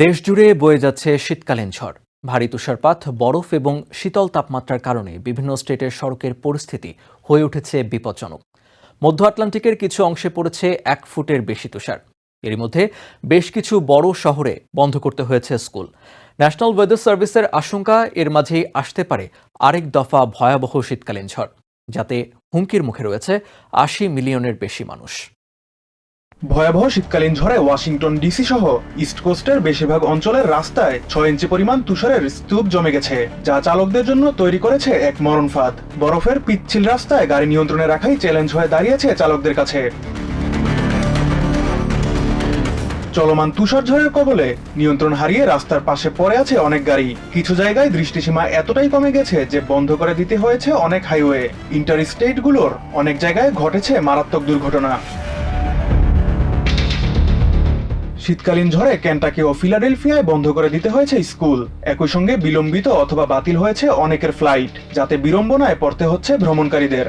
দেশজুড়ে বয়ে যাচ্ছে শীতকালীন ঝড়। ভারী তুষারপাত, বরফ এবং শীতল তাপমাত্রার কারণে বিভিন্ন স্টেটের সড়কের পরিস্থিতি হয়ে উঠেছে বিপজ্জনক। মধ্য আটলান্টিকের কিছু অংশে পড়েছে এক ফুটের বেশি তুষার। এরই মধ্যে বেশ কিছু বড় শহরে বন্ধ করতে হয়েছে স্কুল। ন্যাশনাল ওয়েদার সার্ভিসের আশঙ্কা এর মাঝেই আসতে পারে আরেক দফা ভয়াবহ শীতকালীন ঝড়, যাতে হুমকির মুখে রয়েছে আশি মিলিয়নের বেশি মানুষ। ভয়াবহ শীতকালীন ঝড়ে ওয়াশিংটন ডিসি সহ ইস্ট কোস্টের বেশিরভাগ অঞ্চলের রাস্তায় ছয় ইঞ্চি পরিমাণ তুষারের স্তূপ জমে গেছে, যা চালকদের জন্য তৈরি করেছে এক মরণ ফাঁদ। বরফের পিচ্ছিল রাস্তায় গাড়ি নিয়ন্ত্রণে রাখাই চ্যালেঞ্জ হয়ে দাঁড়িয়েছে চালকদের কাছে। চলমান তুষার ঝড়ের কবলে নিয়ন্ত্রণ হারিয়ে রাস্তার পাশে পড়ে আছে অনেক গাড়ি। কিছু জায়গায় দৃষ্টিসীমা এতটাই কমে গেছে যে বন্ধ করে দিতে হয়েছে অনেক হাইওয়ে ইন্টার স্টেটগুলোর অনেক জায়গায় ঘটেছে মারাত্মক দুর্ঘটনা। শীতকালীন ঝড়ে ক্যান্টাকি ও ফিলাডেলফিয়ায় বন্ধ করে দিতে হয়েছে স্কুল। একই সঙ্গে বিলম্বিত অথবা বাতিল হয়েছে অনেকের ফ্লাইট, যাতে বিড়ম্বনায় পড়তে হচ্ছে ভ্রমণকারীদের।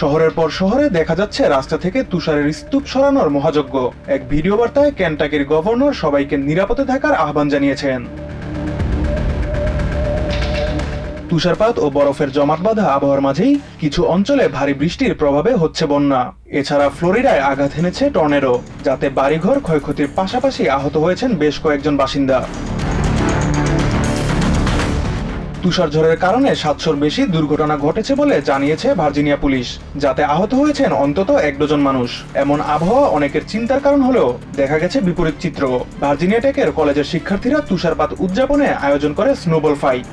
শহরের পর শহরে দেখা যাচ্ছে রাস্তা থেকে তুষারের স্তূপ সরানোর মহাযজ্ঞ। এক ভিডিও বার্তায় ক্যান্টাকির গভর্নর সবাইকে নিরাপদে থাকার আহ্বান জানিয়েছেন। তুষারপাত ও বরফের জমাট বাঁধা আবহাওয়ার মাঝেই কিছু অঞ্চলে ভারী বৃষ্টির প্রভাবে হচ্ছে বন্যা। এছাড়া ফ্লোরিডায় আঘাত এনেছে টর্নেডো, যাতে বাড়িঘর ক্ষয়ক্ষতির পাশাপাশি আহত হয়েছেন বেশ কয়েকজন বাসিন্দা। তুষার ঝড়ের কারণে সাতশোর বেশি দুর্ঘটনা ঘটেছে বলে জানিয়েছে ভার্জিনিয়া পুলিশ, যাতে আহত হয়েছেন অন্তত এক ডজন মানুষ। এমন আবহাওয়া অনেকের চিন্তার কারণ হলেও দেখা গেছে বিপরীত চিত্র। ভার্জিনিয়া টেকের কলেজের শিক্ষার্থীরা তুষারপাত উদযাপনে আয়োজন করে snowball fight.